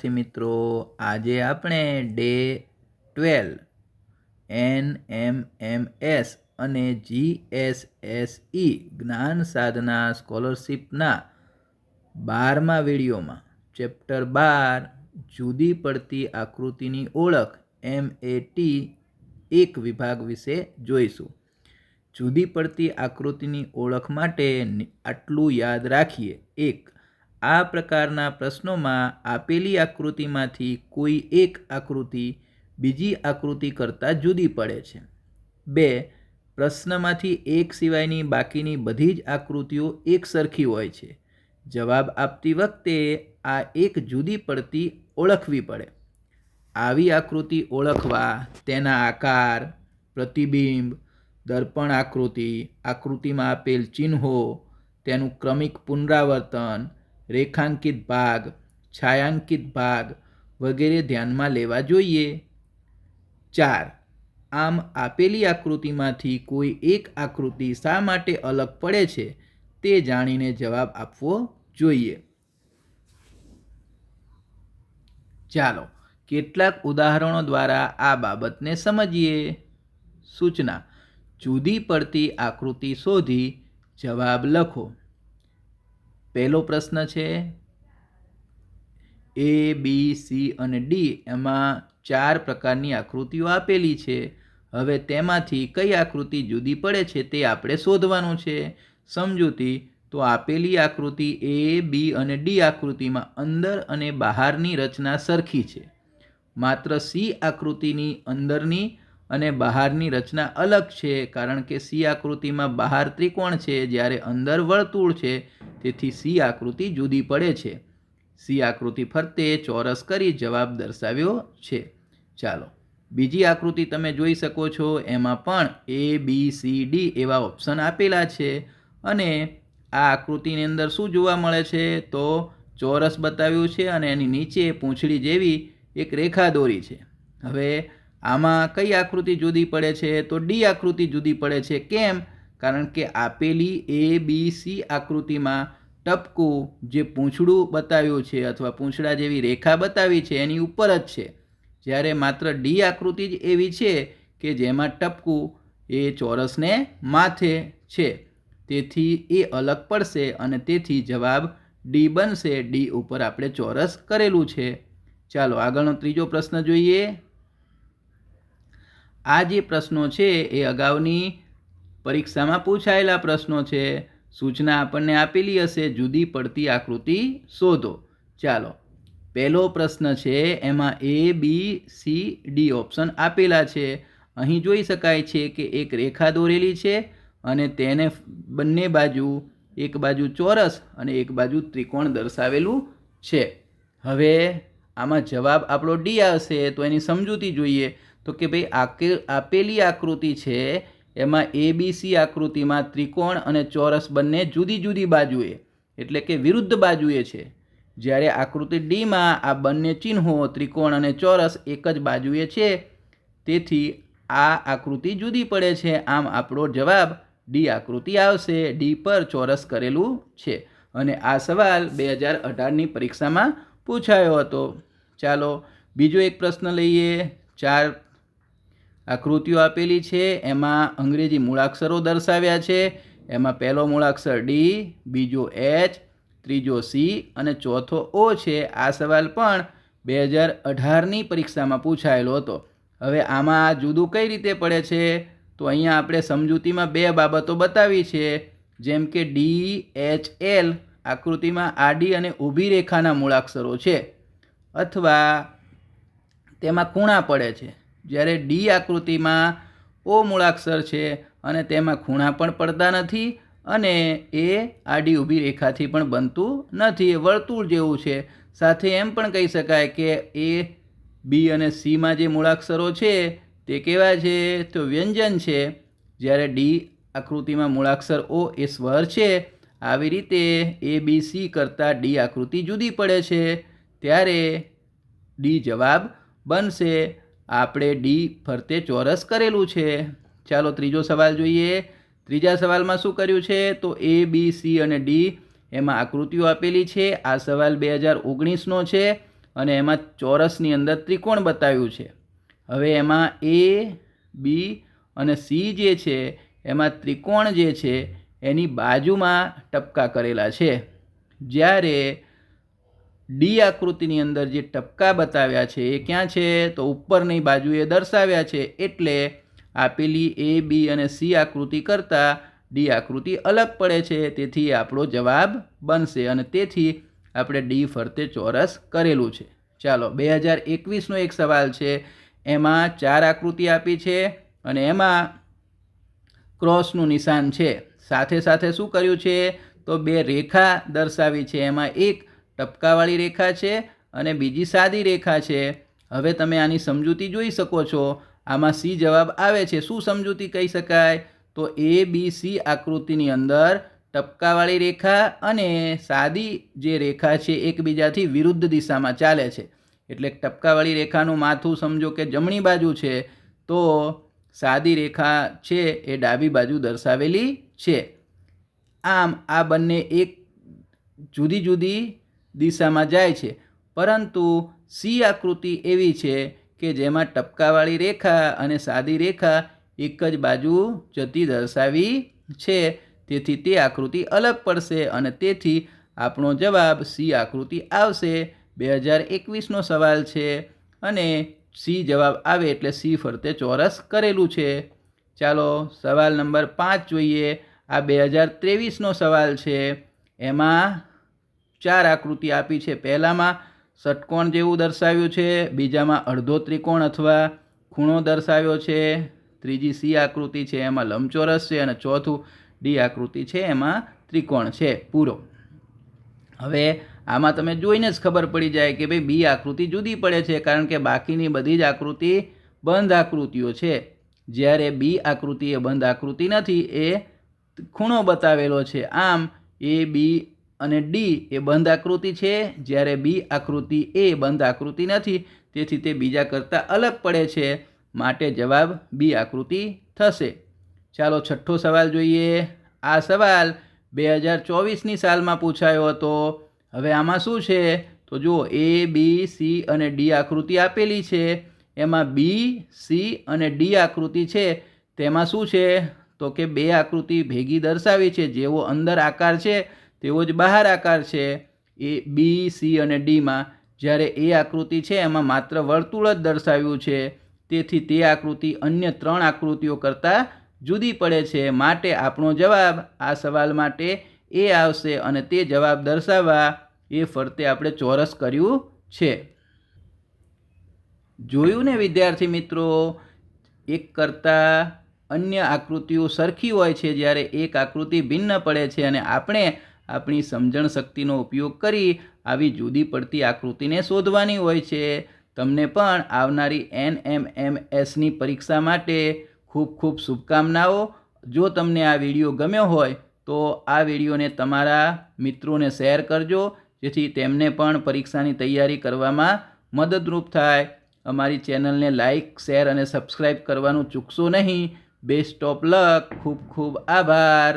થી મિત્રો, આજે આપણે day twelve N M M S અને જી એસ એસ ઈ જ્ઞાન સાધના સ્કોલરશિપના બારમા વિડીયોમાં. ચેપ્ટર બાર, જુદી પડતી આકૃતિની ઓળખ, એમ એ ટી એક વિભાગ વિશે જોઈશું. જુદી પડતી આકૃતિની ઓળખ માટે આટલું યાદ રાખીએ. એક આ પ્રકારના પ્રશ્નોમાં આપેલી આકૃતિમાંથી કોઈ એક આકૃતિ બીજી આકૃતિ કરતાં જુદી પડે છે. બે, પ્રશ્નમાંથી એક સિવાયની બાકીની બધી જ આકૃતિઓ એક સરખી હોય છે. જવાબ આપતી વખતે આ એક જુદી પડતી ઓળખવી પડે. આવી આકૃતિ ઓળખવા તેના આકાર, પ્રતિબિંબ, દર્પણ આકૃતિ, આકૃતિમાં આપેલ ચિહ્નો, તેનું ક્રમિક પુનરાવર્તન રેખાંકિત ભાગ, છાયાંકિત ભાગ વગેરે ધ્યાનમાં લેવા જોઈએ. ચાર, આમ આપેલી આકૃતિમાંથી કોઈ એક આકૃતિ શા માટે અલગ પડે છે તે જાણીને જવાબ આપવો જોઈએ. ચાલો, કેટલાક ઉદાહરણો દ્વારા આ બાબતને સમજીએ. સૂચના, જુદી પડતી આકૃતિ શોધી જવાબ લખો. પહેલો પ્રશ્ન છે એ બી સી અને ડી એમાં ચાર પ્રકારની આકૃતિઓ આપેલી છે. હવે તેમાંથી કઈ આકૃતિ જુદી પડે છે તે આપણે શોધવાનું છે. સમજૂતી તો આપેલી આકૃતિ એ બી અને ડી આકૃતિમાં અંદર અને બહારની રચના સરખી છે. માત્ર સી આકૃતિની અંદરની અને બહારની રચના અલગ છે, કારણ કે સી આકૃતિમાં બહાર ત્રિકોણ છે, જ્યારે અંદર વર્તુળ છે તેથી સી આકૃતિ જુદી પડે છે. સી આકૃતિ ફરતે ચોરસ કરી જવાબ દર્શાવ્યો છે. ચાલો, બીજી આકૃતિ તમે જોઈ શકો છો. એમાં પણ એ બી સી ડી એવા ઓપ્શન આપેલા છે. અને આ આકૃતિની અંદર શું જોવા મળે છે? તો ચોરસ બતાવ્યું છે અને એની નીચે પૂંછડી જેવી એક રેખા દોરી છે. હવે આમાં કઈ આકૃતિ જુદી પડે છે? તો ડી આકૃતિ જુદી પડે છે. કેમ? કારણ કે આપેલી એ બી સી આકૃતિમાં ટપકું જે પૂંછડું બતાવ્યું છે અથવા પૂંછડા જેવી રેખા બતાવી છે, એની ઉપર જ છે. જ્યારે માત્ર ડી આકૃતિ જ એવી છે કે જેમાં ટપકું એ ચોરસને માથે છે. તેથી એ અલગ પડશે અને તેથી જવાબ ડી બનશે. ડી ઉપર આપણે ચોરસ કરેલું છે. ચાલો આગળનો ત્રીજો પ્રશ્ન જોઈએ. આ જે પ્રશ્નો છે એ અગાઉની પરીક્ષામાં પૂછાયેલા પ્રશ્નો છે, સૂચના આપણને આપેલી હશે, જુદી પડતી આકૃતિ શોધો. ચાલો, પહેલો પ્રશ્ન છે, એમાં A B C D option આપેલા છે. અહીં જોઈ શકાય છે કે એક રેખા દોરેલી છે અને તેને બંને બાજુ, એક બાજુ ચોરસ અને એક બાજુ ત્રિકોણ દર્શાવેલું છે. હવે આમાં જવાબ આપણો ડી આવશે, તો એની સમજૂતી જોઈએ. તો કે ભાઈ આપેલી આકૃતિ છે એમાં એ બી સી આકૃતિમાં ત્રિકોણ અને ચોરસ બંને જુદી જુદી બાજુએ, એટલે કે વિરુદ્ધ બાજુએ છે. જ્યારે આકૃતિ ડીમાં આ બંને ચિહ્નો, ત્રિકોણ અને ચોરસ, એક જ બાજુએ છે, તેથી આ આકૃતિ જુદી પડે છે. આમ આપણો જવાબ ડી આકૃતિ આવશે. ડી પર ચોરસ કરેલું છે. અને આ સવાલ બે હજાર અઢારની પરીક્ષામાં પૂછાયો હતો. ચાલો બીજો એક પ્રશ્ન લઈએ. ચાર આકૃતિઓ આપેલી છે. એમાં અંગ્રેજી મૂળાક્ષરો દર્શાવ્યા છે. એમાં પહેલો મૂળાક્ષર ડી બીજો એચ ત્રીજો સી અને ચોથો ઓ છે. આ સવાલ પણ બે હજાર અઢારની પરીક્ષામાં પૂછાયેલો હતો. હવે આમાં જુદું કઈ રીતે પડે છે? તો અહીંયા આપણે સમજૂતીમાં બે બાબતો બતાવી છે. જેમ કે ડી એચ એલ આકૃતિમાં આડી અને ઊભી રેખાના મૂળાક્ષરો છે. અથવા તેમાં ખૂણા પડે છે. જ્યારે ડી આકૃતિમાં ઓ મૂળાક્ષર છે અને તેમાં ખૂણા પણ પડતા નથી અને એ આડી ઊભી રેખાથી પણ બનતું નથી. એ વર્તુળ જેવું છે. સાથે એમ પણ કહી શકાય કે એ બી અને સીમાં જે મૂળાક્ષરો છે તે કેવા છે? તો વ્યંજન છે. જ્યારે ડી આકૃતિમાં મૂળાક્ષર ઓ એ સ્વર છે, આવી રીતે એ બી સી કરતાં ડી આકૃતિ જુદી પડે છે. ત્યારે ડી જવાબ બનશે. આપણે ડી ફરતે ચોરસ કરેલું છે. ચાલો ત્રીજો સવાલ જોઈએ. ત્રીજા સવાલમાં શું કર્યું છે? તો એ, બી, સી અને ડી એમાં આકૃતિઓ આપેલી છે. આ સવાલ બે હજાર ઓગણીસનો છે અને એમાં ચોરસની અંદર ત્રિકોણ બતાવ્યું છે. હવે એમાં એ, બી અને સી જે છે, એમાં ત્રિકોણ જે છે, એની બાજુમાં ટપકા કરેલા છે. જ્યારે ડી આકૃતિની અંદર જે ટપકા બતાવ્યા છે, એ ક્યાં છે? તો ઉપરની બાજુએ દર્શાવ્યા છે, એટલે આપેલી એ, બી અને સી આકૃતિ કરતાં ડી આકૃતિ અલગ પડે છે, તેથી આપણો જવાબ બનશે અને તેથી આપણે ડી ફરતે ચોરસ કરેલું છે. ચાલો, બે હજાર એકવીસનો એક સવાલ છે, એમાં ચાર આકૃતિ આપી છે અને એમાં ક્રોસનું નિશાન છે. સાથે સાથે શું કર્યું છે? તો બે રેખા દર્શાવી છે, એમાં એક ટપકાવાળી રેખા છે અને બીજી સાદી રેખા છે. હવે તમે આની સમજૂતી જોઈ શકો છો. આમાં સી જવાબ આવે છે. શું સમજૂતી કહી શકાય? તો એ બી સી આકૃતિની અંદર ટપકાવાળી રેખા અને સાદી જે રેખા છે એકબીજાથી વિરુદ્ધ દિશામાં ચાલે છે. એટલે ટપકાવાળી રેખાનું માથું સમજો કે જમણી બાજુ છે, તો સાદી રેખા છે એ ડાબી બાજુ દર્શાવેલી છે. આમ આ બંને એક જુદી જુદી દિશામાં જાય છે. પરંતુ સી આકૃતિ એવી છે કે જેમાં ટપકાવાળી રેખા અને સાદી રેખા એક જ બાજુ જતી દર્શાવી છે. તેથી તે આકૃતિ અલગ પડશે અને તેથી આપણો જવાબ સી આકૃતિ આવશે. બે હજાર એકવીસનો સવાલ છે અને સી જવાબ આવે એટલે સી ફરતે ચોરસ કરેલું છે. ચાલો સવાલ નંબર પાંચ જોઈએ. આ બે હજાર ત્રેવીસનો સવાલ છે. એમાં ચાર આકૃતિ આપી છે. પહેલામાં ષટકોણ જેવું દર્શાવ્યું છે, બીજામાં અડધો ત્રિકોણ અથવા ખૂણો દર્શાવ્યો છે. ત્રીજી સી આકૃતિ છે, એમાં લંબચોરસ છે અને ચોથું ડી આકૃતિ છે, એમાં ત્રિકોણ છે પૂરો. હવે આમાં તમે જોઈને જ ખબર પડી જાય કે ભાઈ બી આકૃતિ જુદી પડે છે, કારણ કે બાકીની બધી જ આકૃતિ બંધ આકૃતિઓ છે. જ્યારે બી આકૃતિ એ બંધ આકૃતિ નથી, એ ખૂણો બતાવેલો છે. આમ એ બી અને ડી એ બંધ આકૃતિ છે. જ્યારે બી આકૃતિ એ બંધ આકૃતિ નથી. તેથી તે બીજા કરતાં અલગ પડે છે. માટે જવાબ બી આકૃતિ થશે. ચાલો છઠ્ઠો સવાલ જોઈએ. આ સવાલ બે હજાર ચોવીસની સાલમાં પૂછાયો હતો. હવે આમાં શું છે? તો જુઓ એ બી સી અને ડી આકૃતિ આપેલી છે. એમાં બી સી અને ડી આકૃતિ છે. તેમાં શું છે? તો કે બે આકૃતિ ભેગી દર્શાવી છે. જેવો અંદર આકાર છે. તેવો જ બહાર આકાર છે. એ બી સી અને ડીમાં જ્યારે એ આકૃતિ છે એમાં માત્ર વર્તુળ જ દર્શાવ્યું છે. તેથી તે આકૃતિ અન્ય ત્રણ આકૃતિઓ કરતાં જુદી પડે છે. માટે આપણો જવાબ આ સવાલ માટે એ આવશે અને તે જવાબ દર્શાવવા એ ફરતે આપણે ચોરસ કર્યું છે. જોયું ને વિદ્યાર્થી મિત્રો? એક કરતાં અન્ય આકૃતિઓ સરખી હોય છે જ્યારે એક આકૃતિ ભિન્ન પડે છે અને આપણે આપણી સમજણ શક્તિનો ઉપયોગ કરી આવી જુદી પડતી આકૃતિને શોધવાની હોય છે. તમને પણ આવનારી એન એમ એમ એસની પરીક્ષા માટે ખૂબ ખૂબ શુભકામનાઓ. જો તમને આ વીડિયો ગમ્યો હોય તો આ વિડીયોને તમારા મિત્રોને શેર કરજો, જેથી તેમને પણ પરીક્ષાની તૈયારી કરવામાં મદદરૂપ થાય. અમારી ચેનલને લાઇક શેર અને સબસ્ક્રાઈબ કરવાનું ચૂકશો નહીં. Best of luck. ખૂબ ખૂબ આભાર.